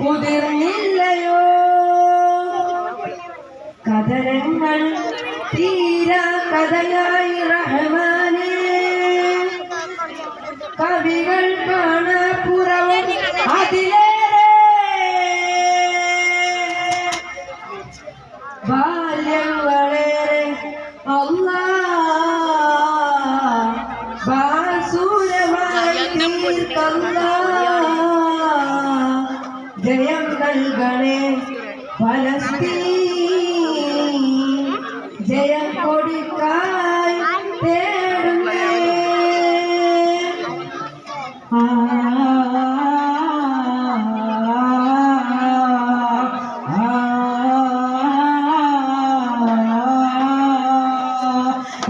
കുതിർന്നില്ലയോ കഥനങ്ങൾ തീരാ കഥയായി റഹ്മാനേ. കവികൾ കാണാപ്പുറവും അതിലേറെ. ബാല്യങ്ങളേറെ അല്ലാ. ബാസുരമായി തീർക്കല്ലാ जयं नल्गणे பலஸ்தீன் ஜெயம் கொடுக்காய் தேடுமே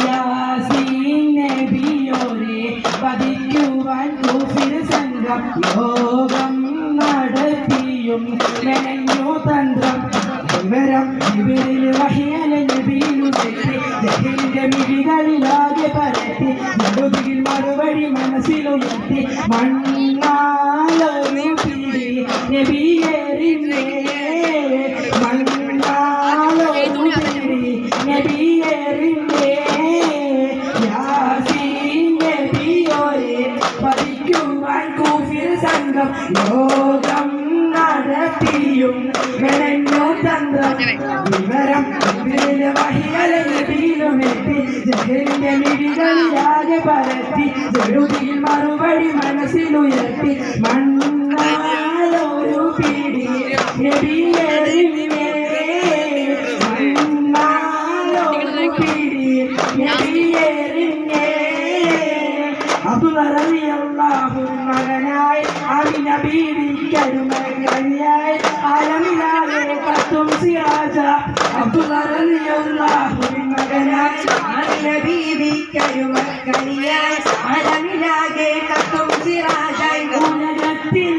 யாசின் நபியோரே பதிக்குவான் கூஃபிர் சங்கம் யோ നടത്തിയും മെനഞ്ഞു തന്ത്രം വിവരം ഇവരിൽ വഹിയല നബിയിലു തെറ്റി ജഹിലിന്റെ മിഴികളിലാകെ പരത്തി നടുതിൽ മറുപടി മനസ്സിലുയർത്തി മണ്ണാലൊരു പിടി നബിയേറിന്നേ മണ്ണാലൊരു പിടി നബിയേറിന്നേ യാസീൻ നബിയോരെ പതിക്കുവാൻ കൂഫിർ സംഘം യോഗം വിവരം മിഴികളിലാകെ പരത്തി മറുപടി മനസ്സിലുയർത്തി മണ്ണാലൊരു പിടി മണ്ണാലൊരു പിടി മകനായി അമിന ബീവിക്കരുമകനായി ആലമിലാകെ കത്തും സിറാജ അബ്ദുറളിയല്ലാഹു മകനായി അമിന ബീവിക്കരുമക്കനിയായി അലമിലാകെ കത്തും സിറാജ ഉലകത്തിൽ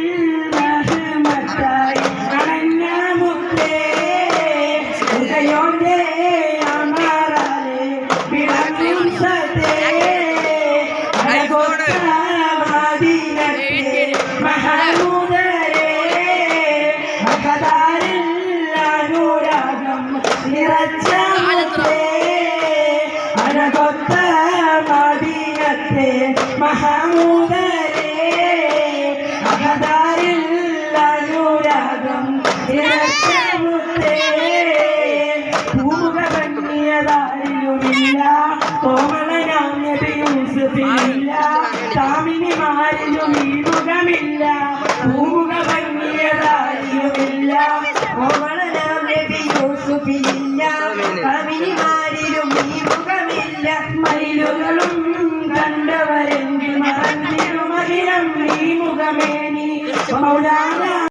അഴകൊത്ത മദീനത്തെ മഹമൂദരേ അകതാരിൽ അനുരാഗം ഭൂമുഖഭംഗിയതാരിലുമില്ല കോമളനാം നബി യൂസുഫിനില്ല താമിനിമാരിലും ഈ മുഖമില്ല ഭൂമുഖഭംഗിയതാരിലുമില്ല കോമളനാം നബി യൂസുഫിനില്ല കവിനിമാരിലും ഈ മുഖമില്ല. മയിലുകളും കണ്ടവരെങ്കിൽ മറന്നിരുമകിരം ഈ മുഖമേനി മൗലാന